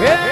Yeah.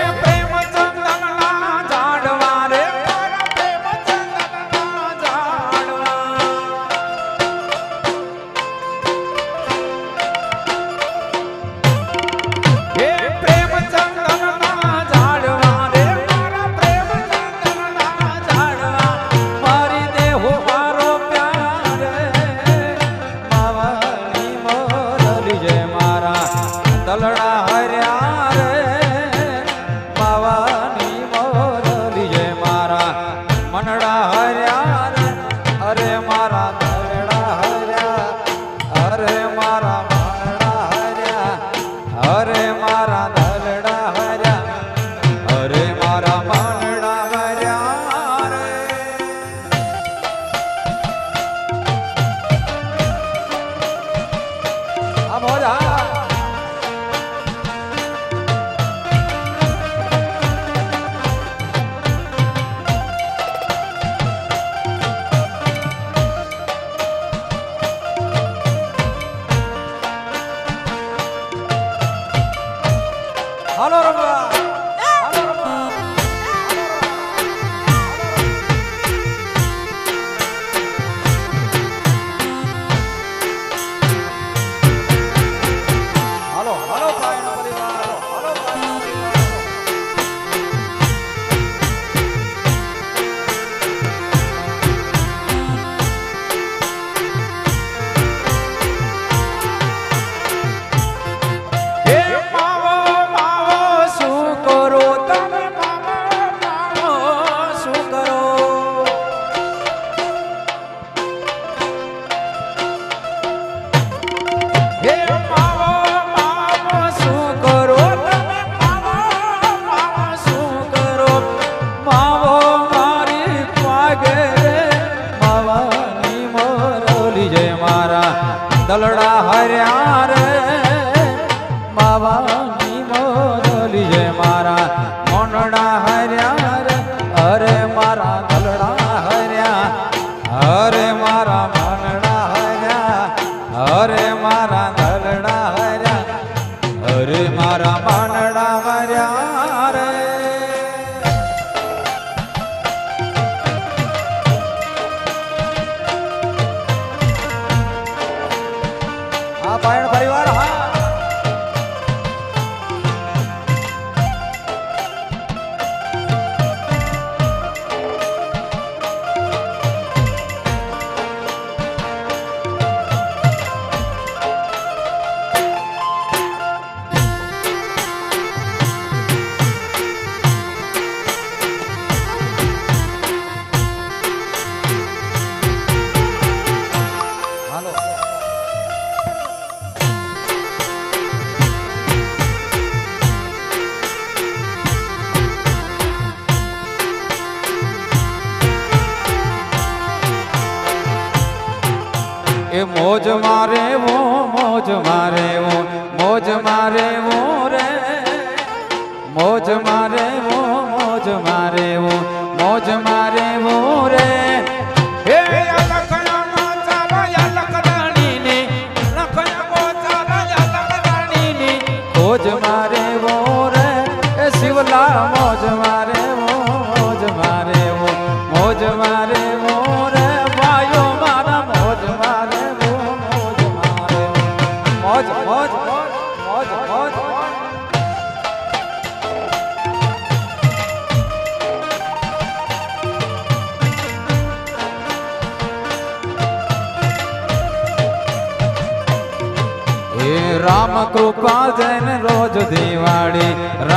મારા அலடா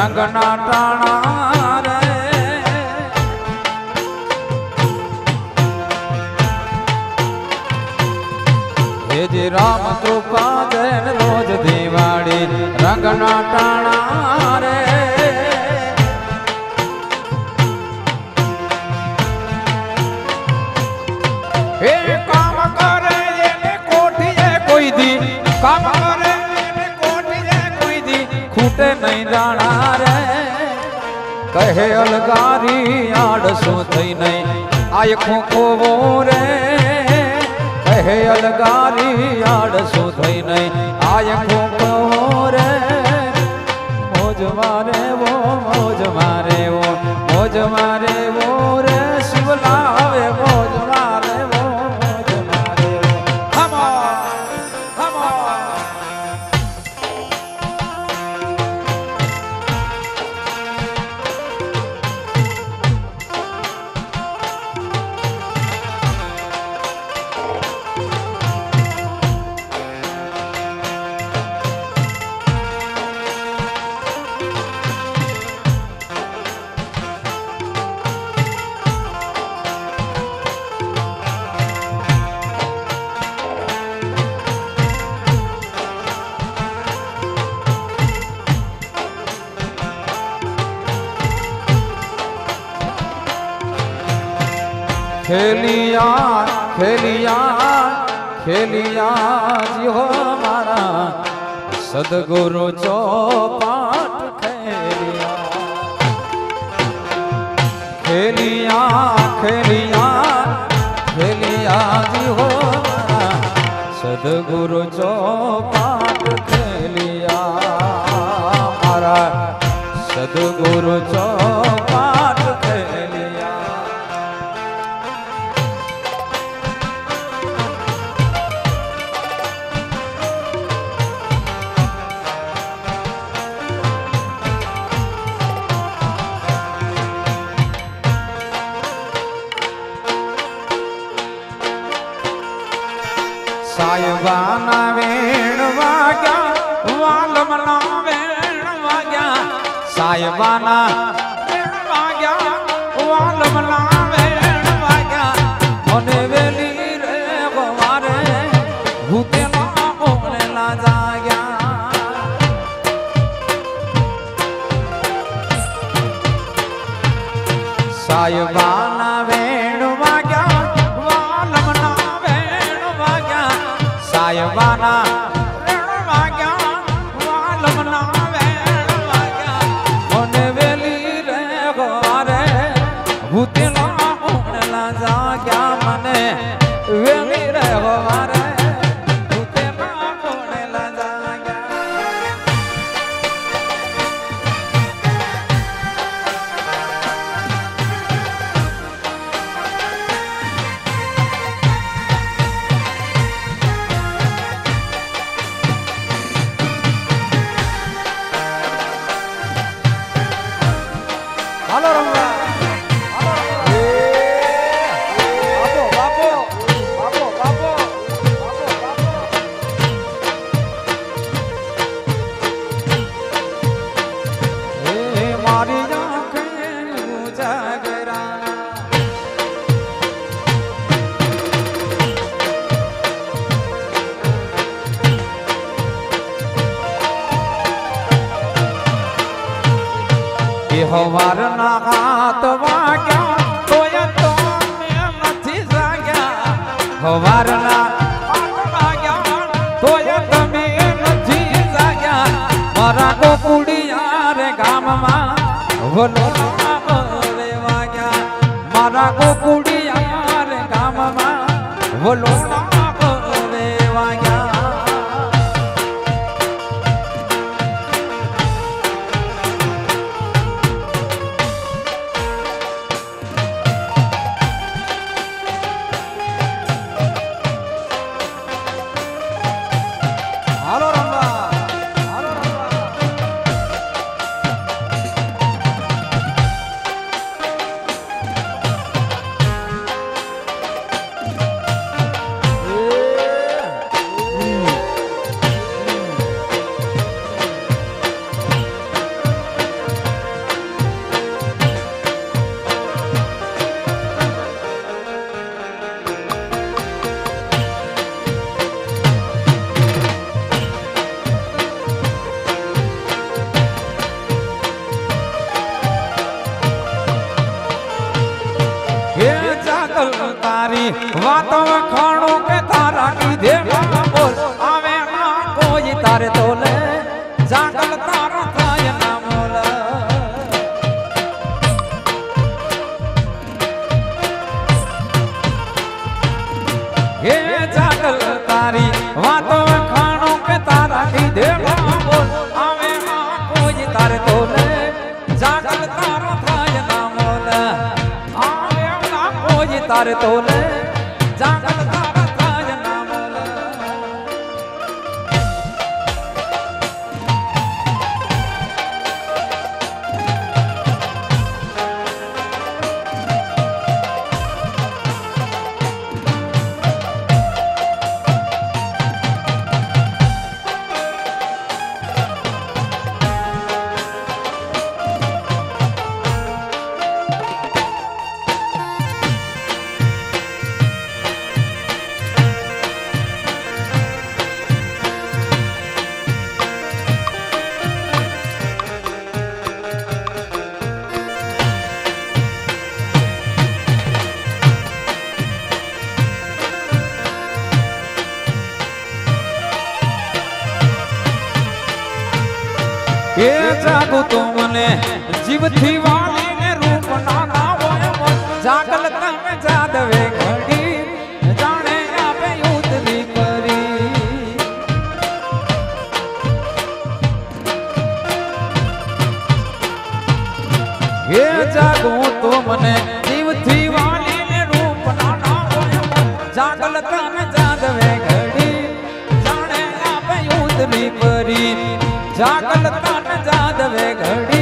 સંગના ટાણા રે. હે જે રામ કૃપા દેન રોજ દિવાળી રંગના ટાણા રે. તે નહીં જાણા રે. કહે અલગારી આડસો થઈ નહીં. આ ખોખો રે. કહે અલગારી આડસો થઈ નહીં. આ ખોખો રે. મોજ મારે વો, મોજ મારે ખેલિયા ખેલિયા ખેલિયા જી હો મારા સદગુરુ ચોપાટ ખેલિયા ખેલિયા ખેલિયા ખેલિયા જી હો મારા સદગુરુ ચોપાટ સાહેબાના વેણ વાગ્યા, વાલમના વેણ વાગ્યા સાહેબાના વેણ વાગ્યા, વાલમના વેણ વાગ્યા. મને વેલી રે ગવારે ભૂતેલા ઓળેલા જાગ્યા. સાહેબાના મને વેલી રે ગવારે ભૂતેલા ઓળલા જાગ્યા હાલો રમવા. હવારના હાથ વાગ્યા, તોય તો નથી જાગ્યા. હવારના તોય તમે નથી જાગ્યા. મારા ગોકુડિયા રે ગામમાં બળે વાગ્યા. મારા ગોકુડિયા રે ગામમાં વલોણા તારે તોલે જાગલ તારા થાય ના મોલ હે જાગલ તારી વાતો ખાણો કે તારા કીધે બોલ. આવે ના કોઈ તારે તોલે જાગલ તારા થાય ના મોલ આવે ના કોઈ તારે તોલે જાગલ જાગું તો મને જીવથી વાલીને રૂપ ના મોજ. જાગલ તમે જાદવે ઘડી જાણે આપે ઉતરી કરી હે જાગું તો મને જીવથી વાલીને રૂપ હોય મોજ. જાગલ તમે જાદવે ઘડી જાણે આપે ઉતરી પરી જાગલ તન જાદવે ઘડી